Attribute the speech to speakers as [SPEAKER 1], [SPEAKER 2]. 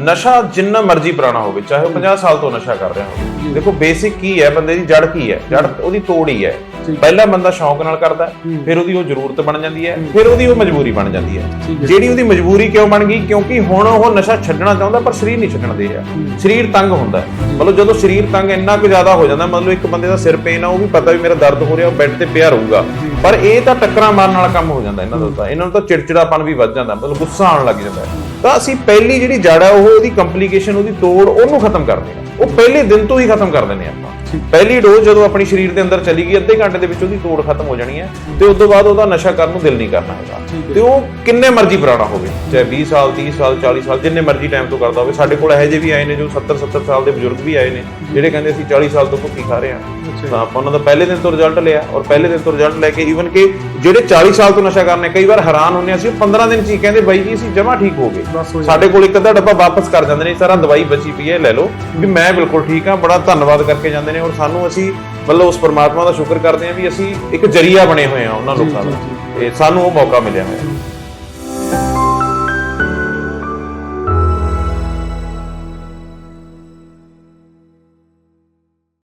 [SPEAKER 1] ਨਸ਼ਾ ਜਿੰਨਾ ਮਰਜ਼ੀ ਪੁਰਾਣਾ ਹੋਵੇ ਚਾਹੇ ਉਹ 50 ਸਾਲ ਤੋਂ ਨਸ਼ਾ ਕਰ ਰਿਹਾ ਹੋਵੇ। ਦੇਖੋ ਬੇਸਿਕ ਕੀ ਹੈ ਬੰਦੇ ਦੀ ਜੜ ਕੀ ਹੈ? ਜੜ ਉਹਦੀ ਤੋੜ ਹੀ ਹੈ। ਪਹਿਲਾ ਬੰਦਾ ਸ਼ੌਂਕ ਨਾਲ ਕਰਦਾ ਫਿਰ ਉਹਦੀ ਉਹ ਜ਼ਰੂਰਤ ਬਣ ਜਾਂਦੀ ਹੈ ਫਿਰ ਉਹਦੀ ਉਹ ਮਜਬੂਰੀ ਬਣ ਜਾਂਦੀ ਹੈ। ਜਿਹੜੀ ਉਹਦੀ ਮਜਬੂਰੀ ਕਿਉਂ ਬਣ ਗਈ? ਕਿਉਂਕਿ ਹੁਣ ਉਹ ਨਸ਼ਾ ਛੱਡਣਾ ਚਾਹੁੰਦਾ ਪਰ ਸਰੀਰ ਨਹੀਂ ਛੱਡਣ ਦੇ ਰਿਹਾ। ਸਰੀਰ ਤੰਗ ਹੁੰਦਾ। ਮਤਲਬ ਜਦੋਂ ਸਰੀਰ ਤੰਗ ਇੰਨਾ ਕੁ ਜ਼ਿਆਦਾ ਹੋ ਜਾਂਦਾ ਮਤਲਬ ਇੱਕ ਬੰਦੇ ਦਾ ਸਿਰ ਪੇਨ ਆ ਉਹ ਵੀ ਪਤਾ ਵੀ ਮੇਰਾ ਦਰਦ ਹੋ ਰਿਹਾ ਉਹ ਬੈੱਡ ਤੇ ਪਿਆ ਰਹੂਗਾ। ਪਰ ਇਹ ਤਾਂ ਟੱਕਰਾਂ ਮਾਰਨ ਵਾਲਾ ਕੰਮ ਹੋ ਜਾਂਦਾ ਇਹਨਾਂ ਦਾ ਤਾਂ। ਇਹਨਾਂ ਨੂੰ ਤਾਂ ਚਿੜਚਿੜਾਪਨ ਵੀ ਵੱਧ ਜਾਂਦਾ ਮਤਲਬ ਗੁੱਸਾ ਆਉਣ ਲੱਗ ਜਾਂਦਾ। ਤਾਂ ਅਸੀਂ ਪਹਿਲੀ ਜਿਹੜੀ ਜੜ ਹੈ ਉਹ ਉਹਦੀ ਕੰਪਲਿਕੇਸ਼ਨ ਉਹਦੀ ਤੋੜ ਉਹਨੂੰ ਖਤਮ ਕਰਦੇ ਹਾਂ। ਉਹ ਪਹਿਲੇ ਦਿਨ ਤੋਂ ਹੀ ਖਤਮ ਕਰ ਦਿੰਦੇ ਹਾਂ ਆਪਾਂ। ਪਹਿਲੀ ਡੋਜ਼ ਜਦੋਂ ਆਪਣੀ ਸਰੀਰ ਦੇ ਅੰਦਰ ਚਲੀ ਗਈ ਅੱਧੇ ਘੰਟੇ ਦੇ ਵਿੱਚ ਉਹਦੀ ਤੋੜ ਖਤਮ ਹੋ ਜਾਣੀ ਹੈ ਤੇ ਉਸ ਤੋਂ ਬਾਅਦ ਉਹਦਾ ਨਸ਼ਾ ਕਰਨ ਨੂੰ ਦਿਲ ਨਹੀਂ ਕਰਨਾ ਹੈਗਾ। ਤੇ ਉਹ ਕਿੰਨੇ ਮਰਜ਼ੀ ਪੁਰਾਣਾ ਹੋਵੇ ਚਾਹੇ 20 ਸਾਲ 30 ਸਾਲ 40 ਸਾਲ ਜਿੰਨੇ ਮਰਜ਼ੀ ਟਾਈਮ ਤੋਂ ਕਰਦਾ ਹੋਵੇ। ਸਾਡੇ ਕੋਲ ਇਹੋ ਜਿਹੇ ਵੀ ਆਏ ਨੇ ਜੋ 70 70 ਸਾਲ ਦੇ ਬਜ਼ੁਰਗ ਵੀ ਆਏ ਨੇ ਜਿਹੜੇ ਕਹਿੰਦੇ ਅਸੀਂ 40 ਸਾਲ ਤੋਂ ਭੁੱਕੀ ਖਾ ਰਹੇ ਹਾਂ। ਤਾਂ ਆਪਾਂ ਉਹਨਾਂ ਦਾ ਪਹਿਲੇ ਦਿਨ ਤੋਂ ਰਿਜ਼ਲਟ ਲਿਆ ਔਰ ਪਹਿਲੇ ਦਿਨ ਤੋਂ ਰਿਜ਼ਲਟ ਲੈ ਕੇ ਈਵਨ ਕਿ ਜਿਹੜੇ 40 ਸਾਲ ਤੋਂ ਨਸ਼ਾ ਕਰਨੇ ਕਈ ਵਾਰ ਹੈਰਾਨ ਹੁੰਦੇ ਹਾਂ ਅਸੀਂ ਉਹ 15 ਦਿਨ ਚ ਹੀ ਕਹਿੰਦੇ ਬਾਈ ਜੀ ਅਸੀਂ ਜਮਾ ਠੀਕ ਹੋ ਗਏ।
[SPEAKER 2] ਬਸ ਹੋ
[SPEAKER 1] ਸਾਡੇ ਕੋਲ ਇੱਕ ਅੱਧਾ ਡੱਬਾ ਵਾਪਸ ਕਰ ਜਾਂਦੇ ਨੇ ਸਾਰਾ ਦਵਾਈ ਬਚੀ ਪਈ ਹੈ ਲੈ ਲਓ। ਵੀ ਮੈਂ ਬਿਲਕੁਲ ਠੀਕ ਹਾਂ ਬੜਾ ਧੰਨਵਾਦ ਕਰਕੇ ਜਾਂਦੇ ਨੇ ਔਰ ਸਾਨੂੰ ਅਸੀਂ ਮਤਲਬ ਉਸ ਪਰਮਾਤਮਾ ਦਾ ਸ਼ੁਕਰ ਕਰਦੇ ਹਾਂ ਵੀ ਅਸੀਂ ਇੱਕ ਜਰੀਆ ਬਣੇ ਹੋਏ ਹਾਂ ਉਹਨਾਂ ਲੋਕਾਂ ਦਾ। ਤੇ ਸਾਨੂੰ ਉਹ ਮੌਕਾ ਮਿਲਿਆ ਹੋਇਆ।